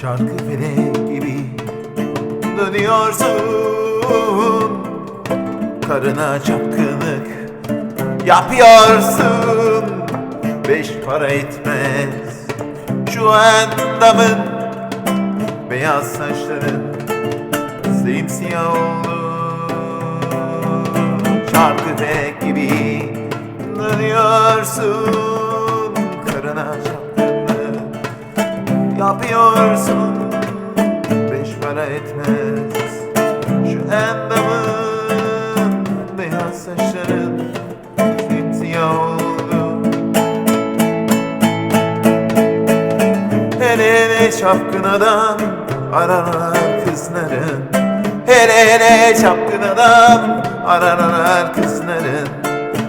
Çarkı felek gibi dönüyorsun. Karına çapkınlık yapıyorsun. Beş para etmez şu endamın Beyaz saçların simsiyah oldu Çarkı felek gibi dönüyorsun para etmez. Şu endamın Beyaz saçların simsiyah oldu Hele hele çapkın adam aranan kızların. Hele hele çapkın adam aranan kızların.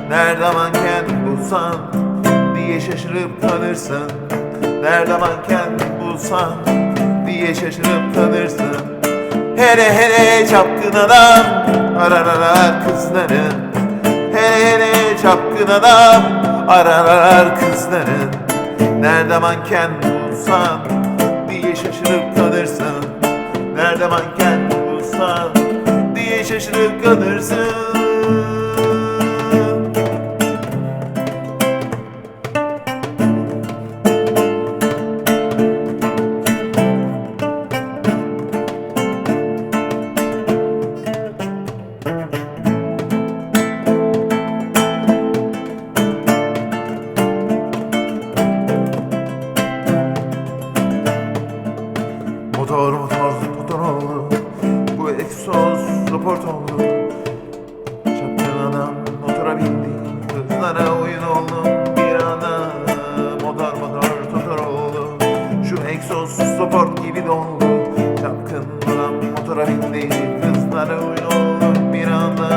Nerede manken bulsan diye şaşırıp kalırsın. Nerede manken bulsan diye şaşırıp kalırsın Hele hele çapkın adam aranan kızların Hele hele çapkın adam aranar kızların Nerede manken bulsan diye şaşırıp kalırsın Nerede manken bulsan diye şaşırıp kalırsın report oldu. Çapkın adam motora bindi Kızlara oyun oldu bir anda Motor motor motor oldu Şu egzoz support gibi doldu Çapkın adam motora bindi Kızlara oyun oldu bir anda.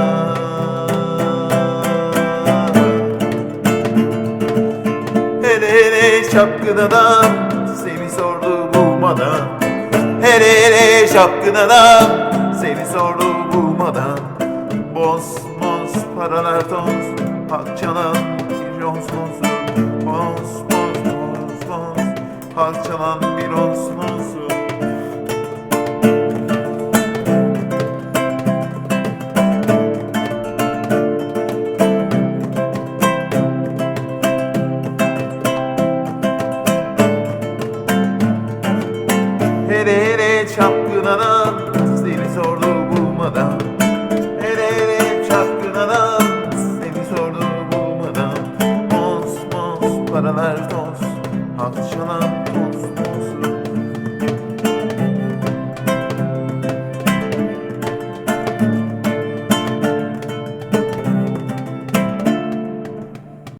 Hele hele çapkın adam seni sordu bulmadan. Hele hele çapkın boz hak çalan bir onsuzum Hele hele çapkın adam seni sordu bulmadan Hele hele çapkın adam seni sordu bulmadan Mos mos paralar toz hak çalan